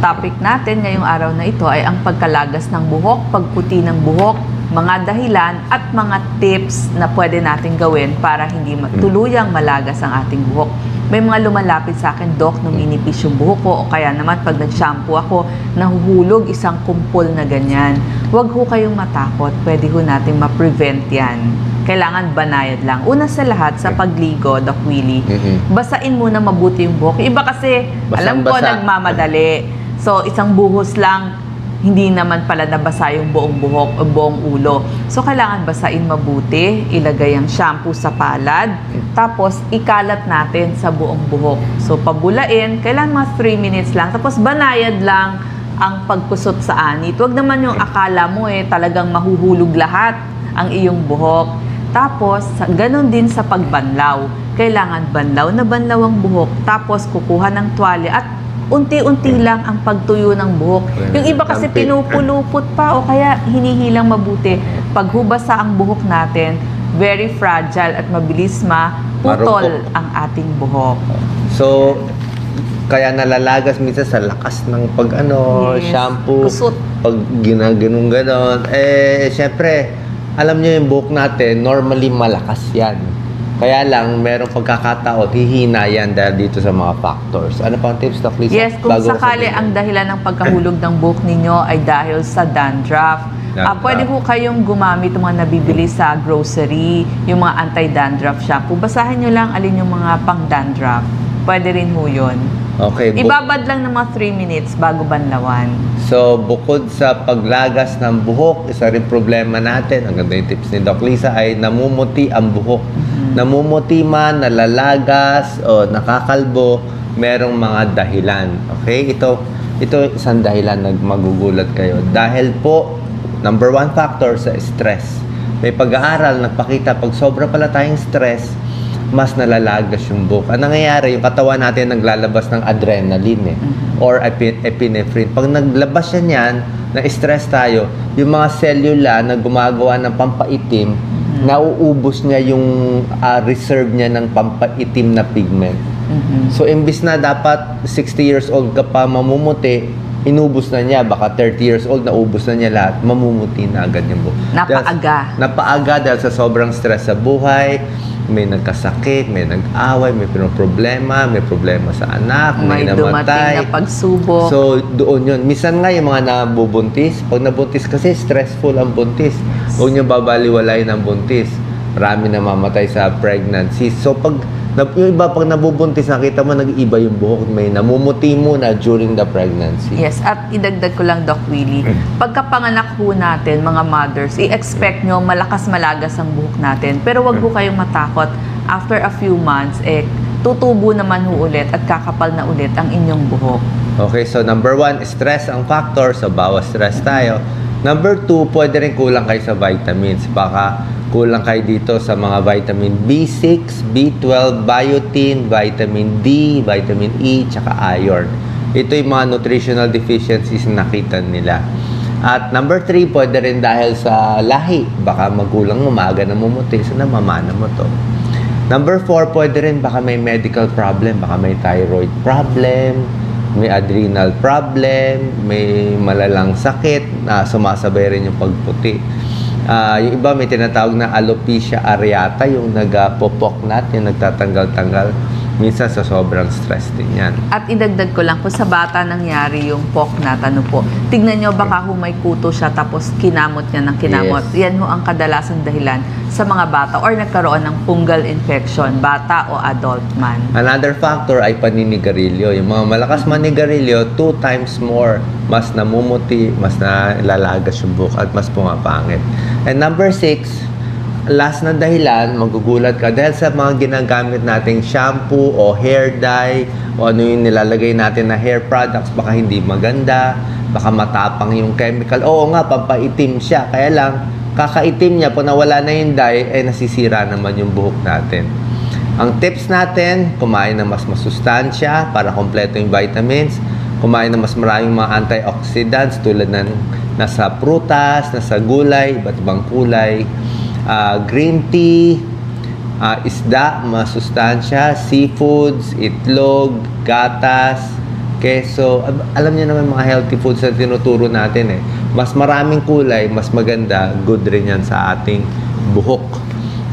topic natin ngayong araw na ito ay ang pagkalagas ng buhok, pagputi ng buhok, mga dahilan at mga tips na pwede natin gawin para hindi tuluyang malagas ang ating buhok. May mga lumalapit sa akin, Doc, nung minipis yung buhok ko o kaya naman pag nag-shampoo ako, nahuhulog isang kumpol na ganyan. Huwag ho kayong matakot, pwede ho natin ma-prevent yan. Kailangan banayad lang. Una sa lahat, sa pagligo, Doc Willie, Mhm. basain muna mabuti yung buhok. Iba kasi, alam ko, Basang-basa. nagmamadali. So, isang buhos lang, hindi naman pala nabasa yung buong buhok o buong ulo. So, kailangan basain mabuti, ilagay ang shampoo sa palad, tapos ikalat natin sa buong buhok. So, pabulain, kailangan mga 3 minutes lang. Tapos, banayad lang ang pagkusot sa anit. Huwag naman yung akala mo eh, talagang mahuhulog lahat ang iyong buhok. Tapos, ganun din sa pagbanlaw. Kailangan banlaw na banlaw ang buhok. Tapos, kukuha ng tuwalya at unti-unti lang ang pagtuyo ng buhok. Yung iba kasi pinupulupot pa o kaya hinihilang mabuti. Pag hubasa ang buhok natin, very fragile at mabilis maputol Marupok. ang ating buhok. So, kaya nalalagas minsan sa lakas ng pag ano, Yes. shampoo, Kusot. pag ginaganong ganon. Eh, syempre, alam niyo yung buhok natin, normally malakas yan. Kaya lang, merong pagkakataon, hihina yan dahil dito sa mga factors. Ano pang tips, Doc Lisa? Yes, kung Bago sakali ang dahilan ng pagkahulog ng buhok ninyo ay dahil sa dandruff. Ah, Dandruff. pwede po kayong gumamit ng mga nabibili sa grocery, yung mga anti-dandruff shampoo. Basahin nyo lang alin yung mga pang-dandruff. Pwede rin ho yun. Okay, Ibabad lang ng mga 3 minutes bago banlawan. So, bukod sa paglagas ng buhok, isa rin problema natin, ang ganda yung tips ni Doc Lisa, ay namumuti ang buhok. Namumuti man, nalalagas, o nakakalbo, merong mga dahilan. Okay? Ito, ito isang dahilan na magugulat kayo. Dahil po, number one factor sa stress. May pag-aaral, nagpakita, pag sobra pala tayong stress, mas nalalagas yung buhok. Ang nangyayari, yung katawan natin naglalabas ng adrenaline eh, or epi- epinephrine. Pag naglabas yan yan, na-stress tayo, yung mga cellula na gumagawa ng pampaitim, nauubos niya yung ah, reserve niya ng pampaitim na pigment. Mhm. So, imbis na dapat 60 years old ka pa mamumuti, inubos na niya. Baka 30 years old, naubos na niya lahat. Mamumuti na agad yung buhok. Napaaga. Dahil- napaaga dahil sa sobrang stress sa buhay, may nagkasakit, may nag-away, may problema, may problema sa anak, may, May dumating namatay. na pagsubok. So, doon yun. Minsan nga yung mga nabubuntis, pag nabuntis kasi stressful ang buntis. Huwag niyo babaliwalayin ang buntis. Marami namamatay sa pregnancy. So, pag yung iba, pag nabubuntis, nakita mo, nag-iba yung buhok. May namumuti muna during the pregnancy. Yes, at idagdag ko lang, Doc Willie, pagkapanganak ho natin, mga mothers, i-expect nyo malakas malagas ang buhok natin. Pero wag ho kayong matakot. After a few months, eh, tutubo naman ho ulit at kakapal na ulit ang inyong buhok. Okay, so number one, stress ang factor. So, bawas stress tayo. Number two, pwede rin kulang kayo sa vitamins. Baka kulang kayo dito sa mga vitamin B6, B12, biotin, vitamin D, vitamin E, tsaka iron. Ito yung mga nutritional deficiencies na nakita nila. At number three, pwede rin dahil sa lahi. Baka magulang mo, maaga na mumuti, so namamana mo to. Number four, pwede rin baka may medical problem, baka may thyroid problem, may adrenal problem, may malalang sakit na sumasabay rin yung pagputi. Ah, yung iba may tinatawag na alopecia areata, yung nagpopok nat, yung nagtatanggal-tanggal. Minsan sa sobrang stress din yan. At idagdag ko lang, kung sa bata nangyari yung poknat, ano po, tignan nyo baka ho may kuto siya tapos kinamot niya ng kinamot. Yan ho ang kadalasang dahilan sa mga bata or nagkaroon ng fungal infection, bata o adult man. Another factor ay paninigarilyo. Yung mga malakas manigarilyo, two times more. Mas namumuti, mas nalalagas yung buhok at mas pumapangit. And number six, last na dahilan, magugulat ka dahil sa mga ginagamit nating shampoo o hair dye o ano yung nilalagay natin na hair products, baka hindi maganda, baka matapang yung chemical. Oo nga, pampaitim siya. Kaya lang, kakaitim niya, pag nawala na yung dye, ay nasisira naman yung buhok natin. Ang tips natin, kumain ng mas masustansya para kompleto yung vitamins. Kumain ng mas maraming mga antioxidants tulad ng nasa prutas, nasa gulay, iba't ibang kulay. Ah, green tea, ah, isda, masustansya, seafoods, itlog, gatas, keso. Alam niyo naman mga healthy foods na tinuturo natin eh. Mas maraming kulay, mas maganda, good rin yan sa ating buhok.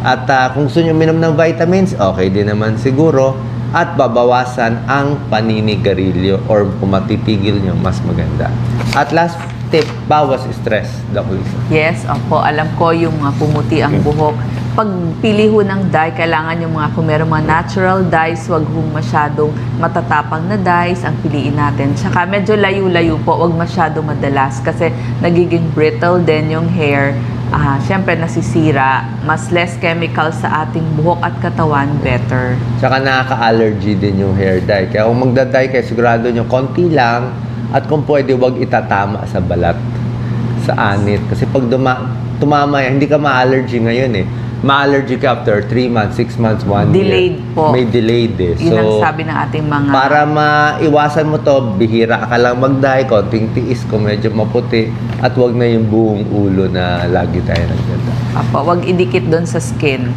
At ah, kung gusto niyo minom ng vitamins, okay din naman siguro. At babawasan ang paninigarilyo or kung matipigil nyo, mas maganda. At last tip, bawas stress, Doc Lisa. Yes, opo. Alam ko yung mga pumuti ang buhok. Pag pili ho ng dye, kailangan yung mga, kung meron mga natural dyes, wag hong masyadong matatapang na dyes ang piliin natin. Tsaka medyo layo-layo po, wag masyado madalas kasi nagiging brittle din yung hair. Ah, Siyempre, nasisira. Mas less chemical sa ating buhok at katawan, better. Tsaka nakaka-allergy din yung hair dye. Kaya kung magda-dye kayo, sigurado nyo konti lang at kung pwede, wag itatama sa balat, sa anit. Kasi pag duma, tumama yan, hindi ka ma-allergy ngayon eh. Ma-allergy ka after 3 months, 6 months, 1 year. Delayed po. May delayed eh. Yun ang sabi ng ating mga... Para maiwasan mo to, bihira ka lang mag-dye, konting tiis kung medyo maputi, at wag na yung buong ulo na lagi tayo nagdada. Apo, wag idikit doon sa skin.